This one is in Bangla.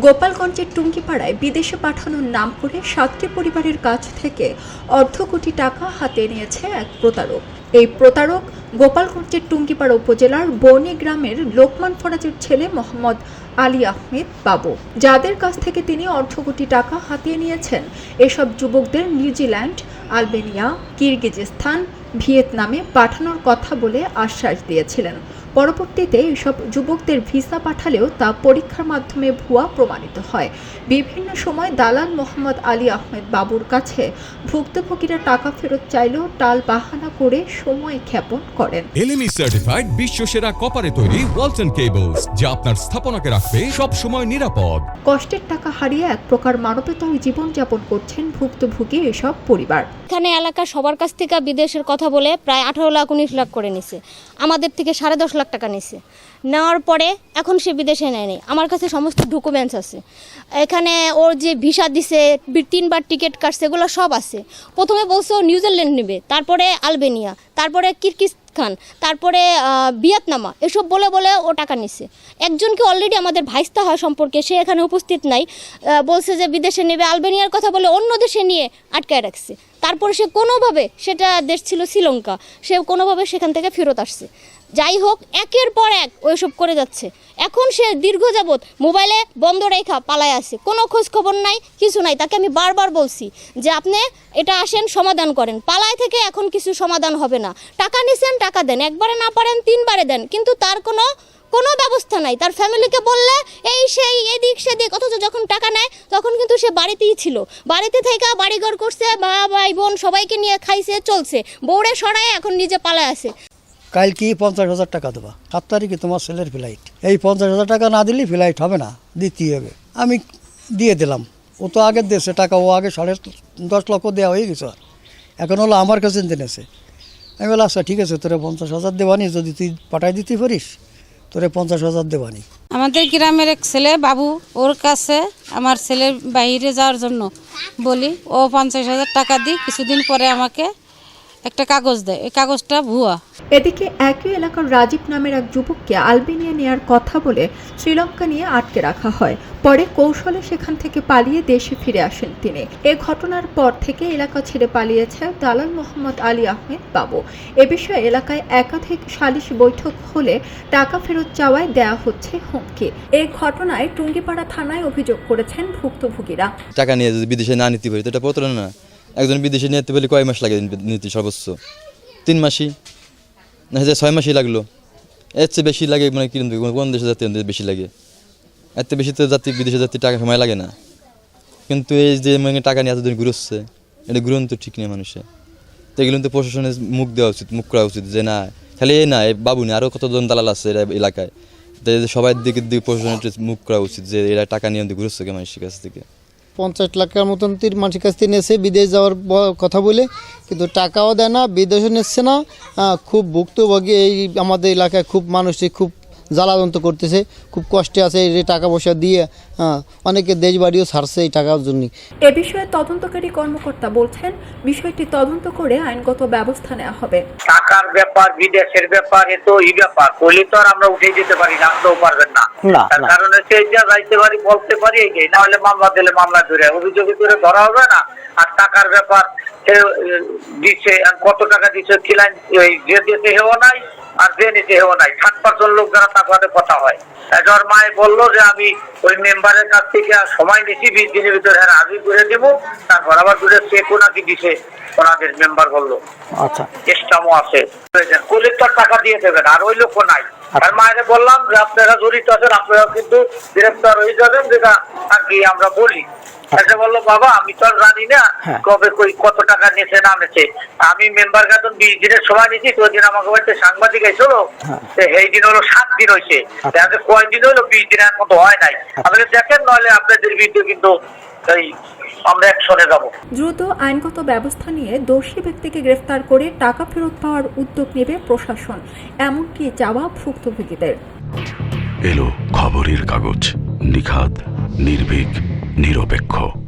গোপালগঞ্জের টুঙ্গিপাড়ায় বিদেশে পাঠানোর নাম করে সাতটি পরিবারের কাছ থেকে অর্ধ কোটি টাকা হাতে নিয়েছে এক প্রতারক। এই প্রতারক গোপালগঞ্জের টুঙ্গিপাড়া উপজেলার বনি গ্রামের লোকমান ফরাজের ছেলে মোহাম্মদ আলী আহমেদ বাবু। যাদের কাছ থেকে তিনি অর্ধ কোটি টাকা হাতিয়ে নিয়েছেন, এসব যুবকদের নিউজিল্যান্ড, আলবেনিয়া, কিরগিজস্তান, ভিয়েতনামে পাঠানোর কথা বলে আশ্বাস দিয়েছিলেন। পরবর্তীতে এসব যুবকদের ভিসা পাঠালেও তা পরীক্ষার মাধ্যমে ভুয়া প্রমাণিত হয়। বিভিন্ন সময় দালাল মোহাম্মদ আলী আহমেদ বাবুর কাছে ভুক্তভোগীরা টাকা ফেরত চাইলেও টাল বাহানা করে সময় ক্ষেপণ করেন। এলএমই সার্টিফাইড বিশ্ব সেরা কপারে তৈরি ওয়ালটন কেবলস যা আপনার স্থাপনাকে রাখবে সব সময় নিরাপদ। কষ্টের টাকা হারিয়ে এক প্রকার মানবতার জীবনযাপন করছেন ভুক্তভোগী এসব পরিবার। এখানে এলাকার সবার কাছ থেকে বিদেশের কথা বলে প্রায় আঠারো লাখ উনিশ লাখ করে নিছে। আমাদের থেকে সাড়ে দশ লাখ টাকা নিছে। নেওয়ার পরে এখন সে বিদেশে নেয়নি আমার কাছে সমস্ত ডকুমেন্টস আছে। এখানে ওর যে ভিসা দিছে তিনবার টিকিট কাটছে এগুলো সব আছে। প্রথমে বলছে ও নিউজিল্যান্ড নেবে তারপরে আলবেনিয়া তারপরে কিরগিজস্তান তারপরে আহ, ভিয়েতনামা এসব বলে বলে ও টাকা নিছে। একজনকে অলরেডি আমাদের ভাইস্তা হয় সম্পর্কে সে এখানে উপস্থিত নাই। বলছে যে বিদেশে নেবে আলবেনিয়ার কথা বলে অন্য দেশে নিয়ে আটকায় রাখছে। তারপরে সে কোনোভাবে, সেটা দেশ ছিল শ্রীলঙ্কা, সে কোনোভাবে সেখান থেকে ফেরত আসছে। যাই হোক, একের পর এক ওইসব করে যাচ্ছে। এখন সে দীর্ঘ যাবৎ মোবাইলে বন্ধ রেখা পালায় আছে। কোনো খোঁজ খবর নাই, কিছু নাই। তাকে আমি বারবার বলছি যে, আপনি এটা আসেন, সমাধান করেন। পালায় থেকে এখন কিছু সমাধান হবে না। টাকা নিছেন, টাকা দেন। একবারে না পারেন, তিনবারে দেন। কিন্তু তার কোনো কোনো ব্যবস্থা নাই। তার ফ্যামিলিকে বললে, এই সেই, এদিক সেদিক। অথচ যখন টাকা নেয়, তখন কিন্তু সে বাড়িতেই ছিল। বাড়িতে থেকে বাড়িঘর করছে, মা, ভাই, বোন সবাইকে নিয়ে খাইছে, চলছে। বউরে সরায় এখন নিজে পালায় আছে। কাল কি পঞ্চাশ হাজার টাকা দেবা। সাত তারিখে তোমার ছেলের ফ্লাইট এই পঞ্চাশ হাজার টাকা না দিলে ফ্লাইট হবে না, দিতেই হবে। আমি দিয়ে দিলাম। ও তো আগের দেশে টাকা, ও আগে সাড়ে দশ লক্ষ দেওয়া হয়ে গেছে আর। এখন হলো আমার কাছে জেনেছে আমি বললাম আচ্ছা ঠিক আছে, তোরা পঞ্চাশ হাজার দেবানি যদি তুই পাঠাই দিতে পারিস তোরে পঞ্চাশ হাজার দেবানি। আমাদের গ্রামের এক ছেলে বাবু, ওর কাছে আমার ছেলের বাইরে যাওয়ার জন্য বলি, ও পঞ্চাশ হাজার টাকা দিই কিছুদিন পরে আমাকে একটা কাগজ দেয়। এই কাগজটা ভুয়া। এদিকে একই এলাকার রাজীব নামের এক যুবককে আলবেনিয়া নেয়ার কথা বলে শ্রীলঙ্কা নিয়ে আটকে রাখা হয়। পরে কৌশলে সেখান থেকে পালিয়ে দেশে ফিরে আসেন তিনি। এ ঘটনার পর থেকে এলাকা ছেড়ে পালিয়েছে দালাল মোহাম্মদ আলী আহমেদ বাবু। এ বিষয়ে এলাকায় একাধিক সালিশ বৈঠক হলে টাকা ফেরত চাওয়ায় দেয়া হচ্ছে হুমকি। এই ঘটনায় টুঙ্গিপাড়া থানায় অভিযোগ করেছেন ভুক্তভোগীরা। টাকা নিয়ে যদি বিদেশে না নিতে পারি তো এটা প্রতারণা একজন বিদেশে নিতে পারলে কয় মাস লাগে নিতে সর্বোচ্চ? তিন মাসই? না, হচ্ছে ছয় মাসই লাগল। এর চেয়ে বেশি লাগে মানে কিরম কোন দেশে যাতে বেশি লাগে? চেয়ে বেশি তো যাত্রী, বিদেশে যাত্রী টাকা সময় লাগে না। কিন্তু এই যে মানে টাকা নিয়ে এতদিন ঘুরোচ্ছে, এটা ঘুরন তো ঠিক নেই মানুষের তো এগুলো তো প্রশাসনের মুখ দেওয়া উচিত, মুখ করা উচিত যে না, খালি এই না বাবু না আরও কতজন দালাল আছে এরা এলাকায়? তাই যে সবার দিকে দিকে প্রশাসনের মুখ করা উচিত যে এরা টাকা নিয়ে ঘুরোচ্ছে মানুষের কাছ থেকে? পঞ্চাশ লাখের মতন তীর মানুষের কাছ থেকে নিয়েছে, বিদেশ যাওয়ার কথা বলে। কিন্তু টাকাও দেয় না, বিদেশও নিচ্ছে না। খুব ভুক্তভোগী এই আমাদের এলাকায় খুব মানুষই, খুব জ্বালাযন্ত্র করতেছে খুব কষ্টে আছে এই টাকা পয়সা দিয়ে হ্যাঁ অনেকে দেশ বাড়িও ছাড়ছে এই টাকার জন্যই। এ বিষয়ে তদন্তকারী কর্মকর্তা বলছেন বিষয়টি তদন্ত করে আইনগত ব্যবস্থা নেওয়া হবে। টাকার ব্যাপার বিদেশের ব্যাপার এ তো এই ব্যাপার। বলি তো আর আমরা উঠে যেতে পারি না আপনিও পারবেন না। না, তার। কারণ হচ্ছে এই যাইতে পারি বলতে পারি এই যে, না হলে মামলা দিলে মামলা ধরে অভিযোগ করে ধরা হবে না। আর টাকার ব্যাপার সে এ, দিচ্ছে কত টাকা দিচ্ছে খিলাইন ওই যে দিতে হেও নাই। আর যে নিতে হেও নাই। ষাট পার্সেন্ট লোক যারা তার কথা হয়। একজন মায়ে বলল যে আমি ওই মেম্বারের কাছ থেকে সময় নিচ্ছি বিশ দিনের ভিতরে হ্যাঁ হাজির করে দেবো। তারপর আবার দুটো চেকও নাকি দিছে ওনাদের মেম্বার বলল। আচ্ছা। চেষ্টামও আছে। কলির তো টাকা দিয়ে দেবেন আর ওই লোক নাই। আর মায়ের বললাম যে আপনারা জড়িত আছেন আপনারা কিন্তু গ্রেপ্তার হয়ে যাবেন যেটা আর কি আমরা বলি। এসে বলল বাবা আমি তো জানি না কবে কই কত টাকা নিয়েছে না আমি মেম্বার বিশ দিনের সময় নিয়েছি তো দিন আমাকে সাংবাদিক এসেছিল। সেই দিন হলো সাত দিন হয়েছে। তাহলে কয় দিন হলো বিশ দিনের মতো হয় নাই। আপনি দেখেন নইলে আপনাদের বিরুদ্ধে কিন্তু এই আমরা যাব। দ্রুত আইনগত ব্যবস্থা নিয়ে দোষী ব্যক্তিকে গ্রেফতার করে টাকা ফেরত পাওয়ার উদ্যোগ নেবে প্রশাসন। এমনকি চাওয়া ভুক্তভোগীদের। এলো খবরের কাগজ নিখাত নির্ভীক। নিরপেক্ষ।